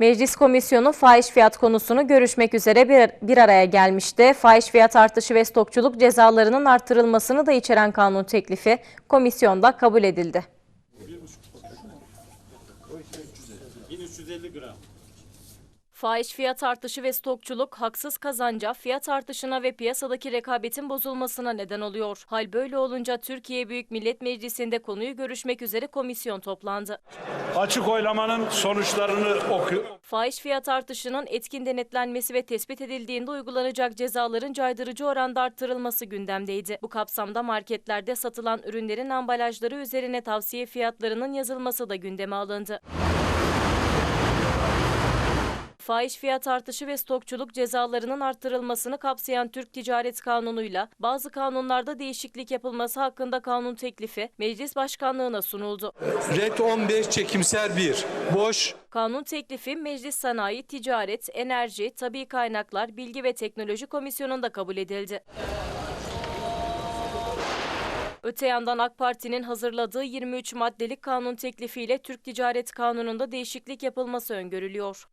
Meclis Komisyonu fahiş fiyat konusunu görüşmek üzere bir, bir araya gelmişti. Fahiş fiyat artışı ve stokçuluk cezalarının artırılmasını da içeren kanun teklifi komisyonda kabul edildi. 1350 gram. Fahiş fiyat artışı ve stokçuluk haksız kazanca, fiyat artışına ve piyasadaki rekabetin bozulmasına neden oluyor. Hal böyle olunca Türkiye Büyük Millet Meclisi'nde konuyu görüşmek üzere komisyon toplandı. Açık oylamanın sonuçlarını oku. Fahiş fiyat artışının etkin denetlenmesi ve tespit edildiğinde uygulanacak cezaların caydırıcı oranda arttırılması gündemdeydi. Bu kapsamda marketlerde satılan ürünlerin ambalajları üzerine tavsiye fiyatlarının yazılması da gündeme alındı. Fahiş fiyat artışı ve stokçuluk cezalarının arttırılmasını kapsayan Türk Ticaret Kanunu'yla bazı kanunlarda değişiklik yapılması hakkında kanun teklifi Meclis Başkanlığına sunuldu. Red 15 çekimser 1. Boş. Kanun teklifi Meclis Sanayi, Ticaret, Enerji, Tabi Kaynaklar, Bilgi ve Teknoloji Komisyonu'nda kabul edildi. Öte yandan AK Parti'nin hazırladığı 23 maddelik kanun teklifiyle Türk Ticaret Kanunu'nda değişiklik yapılması öngörülüyor.